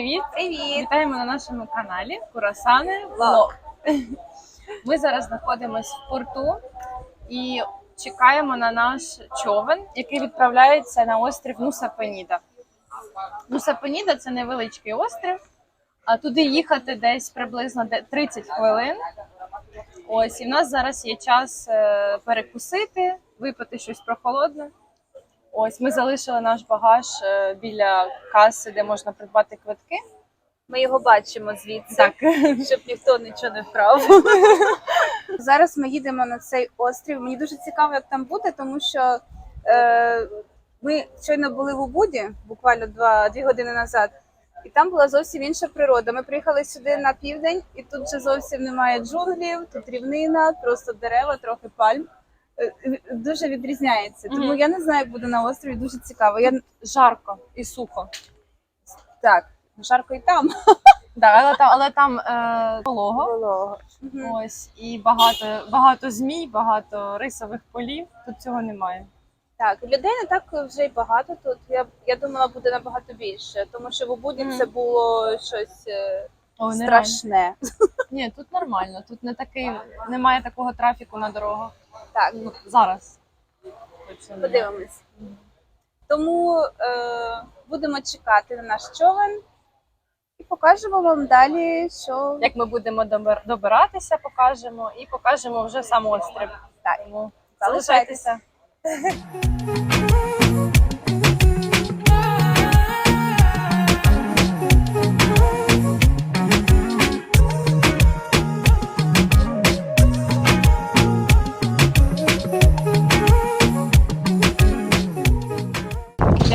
привіт! Привіт! Вітаємо на нашому каналі Курасани Влог. Ми зараз знаходимося в порту і чекаємо на наш човен, який відправляється на острів Нуса Пеніда. Нуса Пеніда це невеличкий острів, а туди їхати десь приблизно 30 хвилин. Ось, і в нас зараз є час е, перекусити, випити щось прохолодне. Ось ми залишили наш багаж е, біля каси, де можна придбати квитки. Ми його бачимо звідси, Так. щоб ніхто нічого не вкрав. Зараз ми їдемо на цей острів. Мені дуже цікаво, як там буде, тому що е, ми щойно були в Убуді, буквально два, дві години назад, і там була зовсім інша природа. Ми приїхали сюди на південь, і тут вже зовсім немає джунглів, тут рівнина, просто дерева, трохи пальм. Е, Дуже відрізняється. Тому Мгм. я не знаю, як буде на острові. Дуже цікаво. Я Жарко і сухо. так, жарко і там. Да, але там, але там е, волого. Волого. Мгм. Ось і багато, багато змій, багато рисових полів. Тут цього немає. Так, людей не так вже й багато тут. Я, я думала, буде набагато більше, тому що в Убуді Мгм. це було щось е, О, страшне. Ні, тут нормально. Тут не такий, немає такого трафіку на дорогах. Так, Ну, зараз. Точно подивимось. Тому е, будемо чекати на наш човен і покажемо вам далі, що Як ми будемо добир- добиратися, покажемо і покажемо вже сам острів. Так. Тому Залишайтеся. залишайтеся.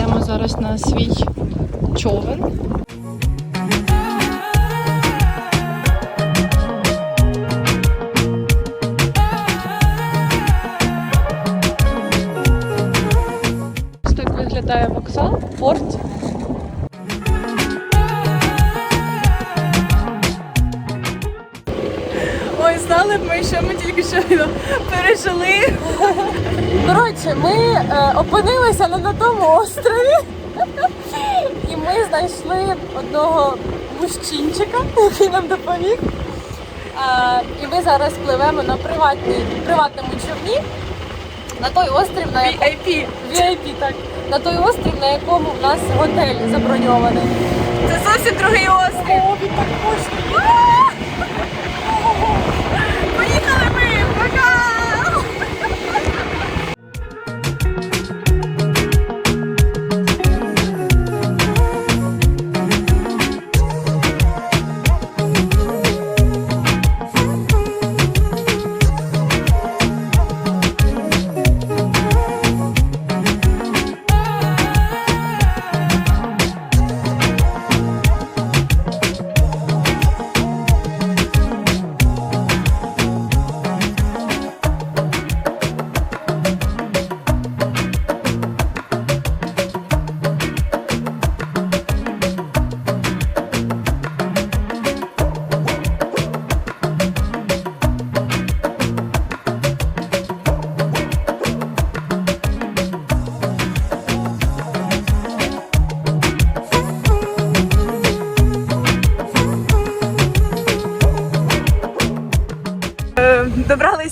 Йдемо зараз на свій човен. Коротше, ми е, опинилися не на тому острові, і ми знайшли одного мужчинчика, який нам допоміг. Е, і ми зараз пливемо на приватній, приватному човні на той острів, на якому VIP. VIP, так. На той острів, на якому в нас готель заброньований. Це зовсім другий острів. О, він так можна.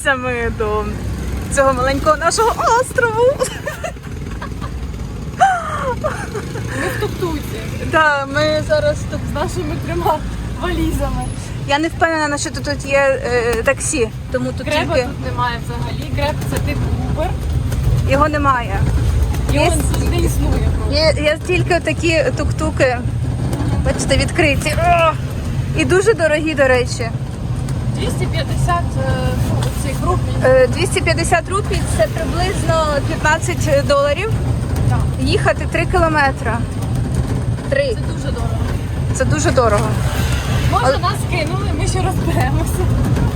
Добралися ми до цього маленького нашого острову. Ми в тук-туці Так, ми зараз тут. з нашими трьома валізами. Я не впевнена, що тут, є е, таксі, тому тут Греба тільки тут немає взагалі. Греб це тип Uber. його немає. Його Є- не існує просто. Є, є тільки такі тук-туки, бачите, відкриті. О! І дуже дорогі, до речі. 250 е, ну, цих рупій. Е, 250 рупій це приблизно 15 доларів. Так. Їхати 3 кілометри. Три. Це дуже дорого. Це дуже дорого. Може Але- нас кинули, ми ще розберемося.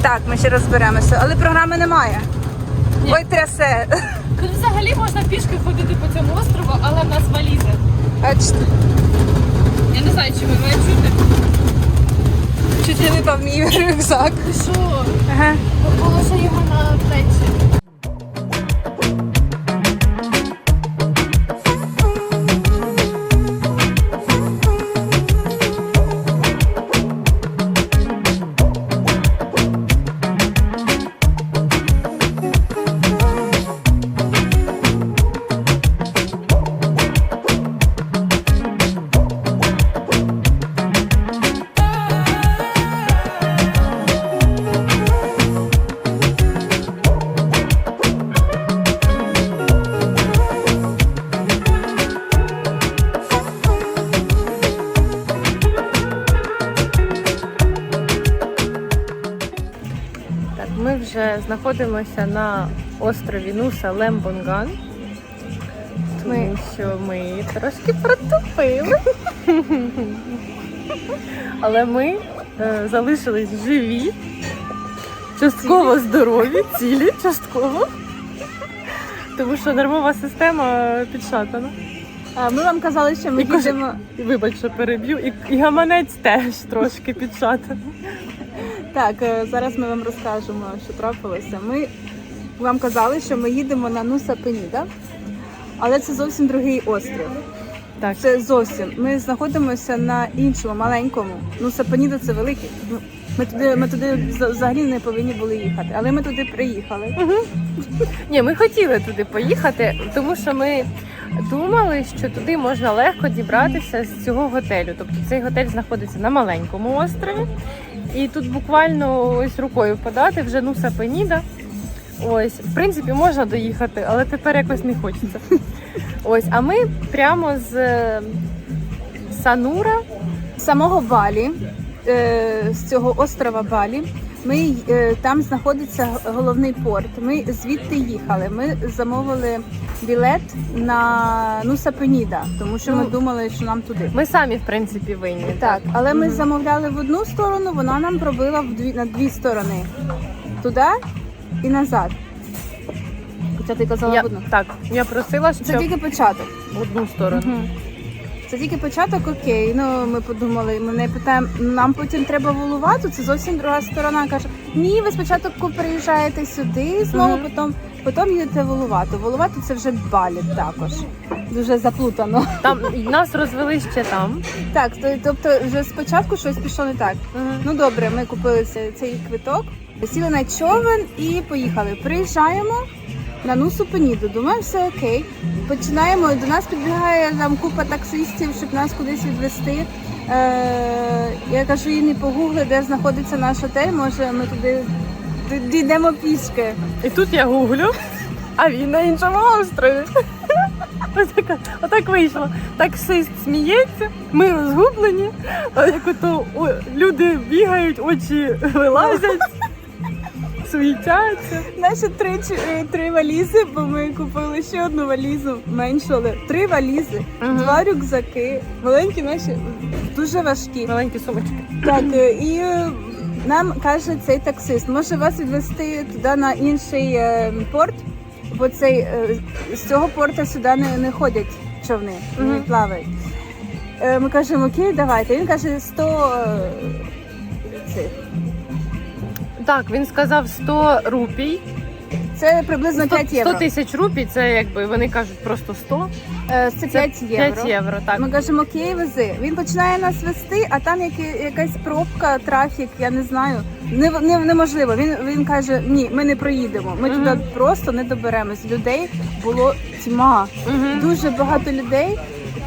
Так, ми ще розберемося, але програми немає. Ні. Ой, трясе. Тут взагалі можна пішки ходити по цьому острову, але в нас валізи. Бачите, Я не знаю, чи ви мене чути. Чуть не випав мій рюкзак. Що? Ага. Положи його на плечі. Знаходимося на острові Нуса Лембонган. Тому що ми трошки протупили. Але ми е, залишились живі, частково здорові, цілі, частково. Тому що нервова система підшатана. А ми вам казали, що ми І кожен- їдемо. І вибач, що переб'ю, і, і гаманець теж трошки підшатаний. Так, е, зараз ми вам розкажемо, що трапилося. Ми вам казали, що ми їдемо на Нуса Пеніда, але це зовсім другий острів. Так. Це зовсім. Ми знаходимося на іншому маленькому. Нуса Пеніда це великий. Ми туди, ми туди взагалі не повинні були їхати, але ми туди приїхали. Ні, ми хотіли туди поїхати, тому що ми думали, що туди можна легко дібратися з цього готелю. Тобто цей готель знаходиться на маленькому острові, і тут буквально ось рукою подати вже Нуса Пеніда. Ось, в принципі, можна доїхати, але тепер якось не хочеться. Ось, а ми прямо з е, Санура. Самого Балі, е, з цього острова Балі. Ми е, там знаходиться головний порт. Ми звідти їхали. Ми замовили білет на Нуса Пеніда, тому що ми Ну, думали, що нам туди. Ми самі, в принципі, винні. Так, але ми замовляли в одну сторону, вона нам пробила в дві на дві сторони. Туди і назад. Хоча ти казала Я, в одну. так, я просила, Це тільки початок. в одну сторону. Мгм. Це тільки початок, окей. Ну ми подумали, ми не питаємо. Нам потім треба волувати. Це зовсім друга сторона. Каже: ні, ви спочатку приїжджаєте сюди, знову Мгм. потім, потім їдете волувати. Волувати це вже балі також. Дуже заплутано. Там нас розвели ще там. Так, то- тобто, вже спочатку щось пішло не так. Ну добре, ми купили цей, цей квиток, сіли на човен і поїхали. Приїжджаємо на Нусу Пеніду. Думаю, все окей. Починаємо. До нас підбігає там купа таксистів, щоб нас кудись відвести. Е, я кажу, їй не погугли, де знаходиться наш отель. Може, ми туди д- дійдемо пішки. І тут я гуглю, а він на іншому острові. Отака, отак вийшло. Таксист сміється, ми розгублені, як ото о, люди бігають, очі вилазять, суетяться. Наші три, чи- е, три валізи, бо ми купили ще одну валізу меншу, але три валізи, Мгм. два рюкзаки, маленькі наші, дуже важкі. Маленькі сумочки. Так, е, і е, нам каже цей таксист, може вас відвести туди на інший е, порт, бо цей е, з цього порту сюди не, не ходять човни, не Мгм. плавають. Е, Ми кажемо, окей, давайте. Він каже 100 е, цих. Так, він сказав 100 рупій. Це приблизно 100 5 євро. 100 тисяч рупій, це якби вони кажуть просто 100. Е, Це 5 євро. 5 євро, так. Ми кажемо, окей, вези. Він починає нас вести, а там які, якась пробка, трафік, я не знаю. Не, не, неможливо. Він, він каже, ні, ми не проїдемо. Ми Мгм. туди просто не доберемось. Людей було тьма. Угу. Дуже багато людей.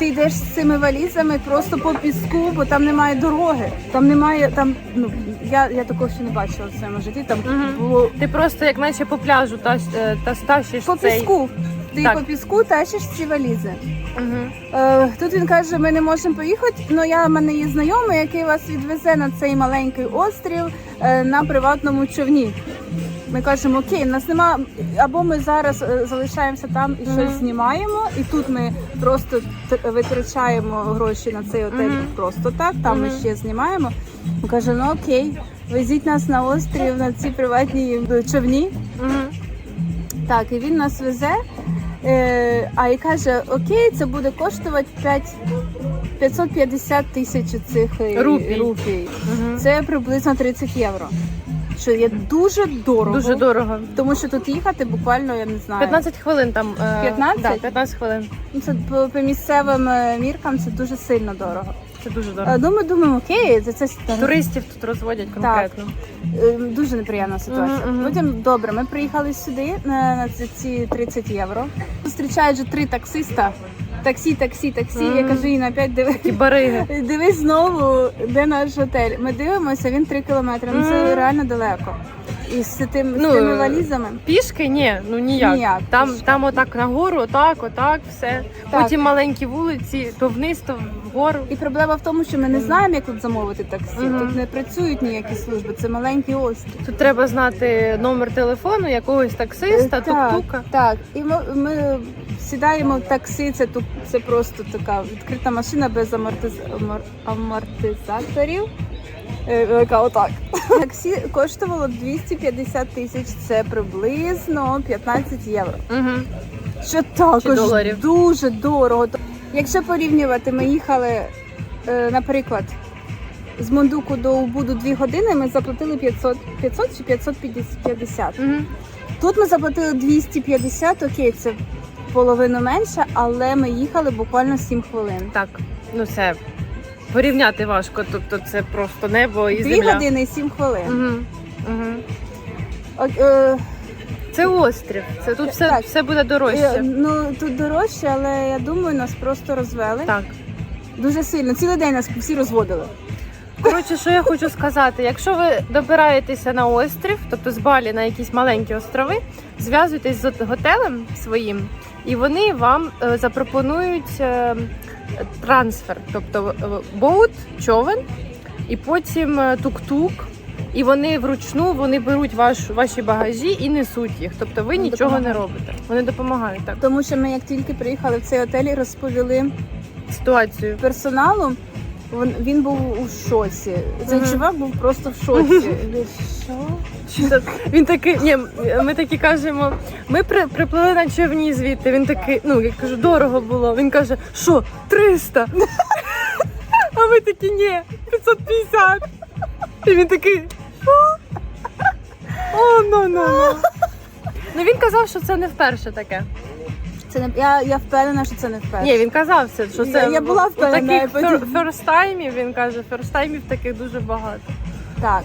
Ти йдеш з цими валізами просто по піску, бо там немає дороги. Там немає там. Ну я, я такого ще не бачила в своєму житті. Там Мгм. було Ти просто як наче по пляжу та, е, та стащиш по цей. піску. Ти Так. по піску тащиш ці валізи. Угу. Е, Тут він каже, ми не можемо поїхати. але я в мене є знайомий, який вас відвезе на цей маленький острів е, на приватному човні. Ми кажемо, окей, нас нема або ми зараз е, залишаємося там і щось знімаємо, і тут ми просто витрачаємо гроші на цей отель Мгм. просто так. Там ми ще знімаємо. Ми кажемо, ну окей, везіть нас на острів на ці приватні човні. Угу. Так, і він нас везе. Е, а і каже: Окей, це буде коштувати 5, 550 тисяч цих е, Рупій. рупій. Угу. Це приблизно 30 євро. Що є дуже дорого. Дуже дорого. Тому що тут їхати буквально, я не знаю. 15 хвилин там. е, 15? Да, 15 хвилин. Ну, Це по, по місцевим е, міркам це дуже сильно дорого. Це дуже дорого. Е, Думаю, думаємо, окей, це, це Туристів тут розводять конкретно. Е, Дуже неприємна ситуація. Мгм, мгм. Потім добре, ми приїхали сюди на, на ці, ці 30 євро. Зустрічають же три таксиста. Таксі, таксі, таксі. Я кажу їй 5 диви. Бариги. Дивись знову, де наш готель. Ми дивимося, він 3 кілометри. Ну це реально далеко. І з тим Ну, з тими валізами. Пішки ні, ну ніяк. Ніяк, там, пішки. там отак нагору, отак, отак, все. Так. Потім маленькі вулиці, то вниз, то вгору. І проблема в тому, що ми не знаємо, як тут замовити таксі. Мгм. Тут не працюють ніякі служби. Це маленький острів. Тут треба знати номер телефону якогось таксиста, так, тук-тука. Так, і ми, ми сідаємо в таксі. Це тут це просто така відкрита машина без амортиз... амор- амортизаторів. Е, Яка отак. Таксі коштувало 250 тисяч, це приблизно 15 євро. Угу. Що також доларів. дуже дорого. Якщо порівнювати, ми їхали, е, наприклад, з Мондуку до Убуду 2 години, ми заплатили 500, 500 чи 550. Угу. Тут ми заплатили 250, окей, це половину менше, але ми їхали буквально 7 хвилин. Так, ну це порівняти важко, тобто це просто небо і 2 земля. години і 7 хвилин. Угу. Угу. О, е, Це острів. Це тут все, Так. все буде е, дорожче. ну тут дорожче, але я думаю, нас просто розвели Так. дуже сильно. Цілий день нас всі розводили. Коротше, що я хочу сказати, якщо ви добираєтеся на острів, тобто з Балі на якісь маленькі острови, зв'язуйтесь з готелем своїм, і вони вам е, запропонують е, трансфер, тобто е, боут, човен, і потім е, тук-тук. І вони вручну вони беруть ваш, ваші багажі і несуть їх. Тобто ви Вони нічого не робите. Вони допомагають так. Тому що ми як тільки приїхали в цей готель і розповіли Ситуацію. персоналу, він, він був у шоці. Цей Мгм. чувак був просто в шоці. Що? Він такий, ні, ми такі кажемо, ми при, приплили на човні звідти. Він такий, ну я кажу, дорого було. Він каже, що, 300? А ми такі, ні, 550. І він такий. «Що? О, ну, ну, ну. Ну він казав, що це не вперше таке. Це не я, я впевнена, що це не вперше. Ні, він казав це, що це Я- я була у впевнена, таких я потім- фер- ферстаймів, він каже, ферстаймів таких дуже багато. Так.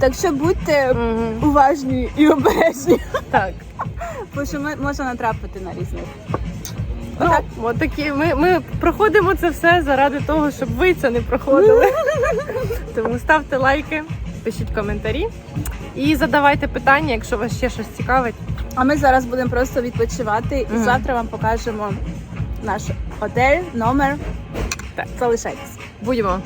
Так що будьте Угу. уважні і обережні, Так. бо що ми можна натрапити на різних. Ну, Отак. от такі, ми, ми проходимо це все заради того, щоб ви це не проходили. Тому ставте лайки, пишіть коментарі і задавайте питання, якщо вас ще щось цікавить. А ми зараз будемо просто відпочивати і Мгм. завтра вам покажемо наш готель, номер. Так. Залишайтесь. Будьмо.